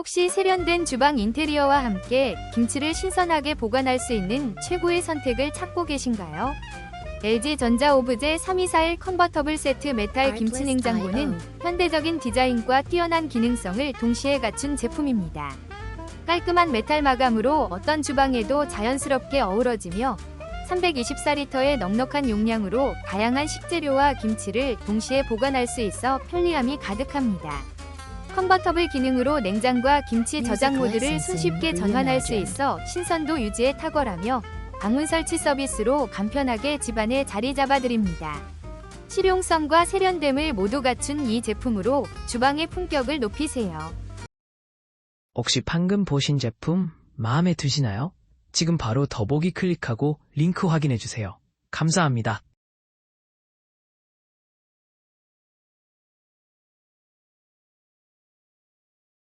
혹시 세련된 주방 인테리어와 함께 김치를 신선하게 보관할 수 있는 최고의 선택을 찾고 계신가요? LG 전자 오브제 3241 컨버터블 세트 메탈 김치 냉장고는 현대적인 디자인과 뛰어난 기능성을 동시에 갖춘 제품입니다. 깔끔한 메탈 마감으로 어떤 주방에도 자연스럽게 어우러지며 324리터의 넉넉한 용량으로 다양한 식재료와 김치를 동시에 보관할 수 있어 편리함이 가득합니다. 컨버터블 기능으로 냉장과 김치 저장 모드를 손쉽게 전환할 수 있어 신선도 유지에 탁월하며 방문 설치 서비스로 간편하게 집안에 자리 잡아드립니다. 실용성과 세련됨을 모두 갖춘 이 제품으로 주방의 품격을 높이세요. 혹시 방금 보신 제품 마음에 드시나요? 지금 바로 더보기 클릭하고 링크 확인해 주세요. 감사합니다.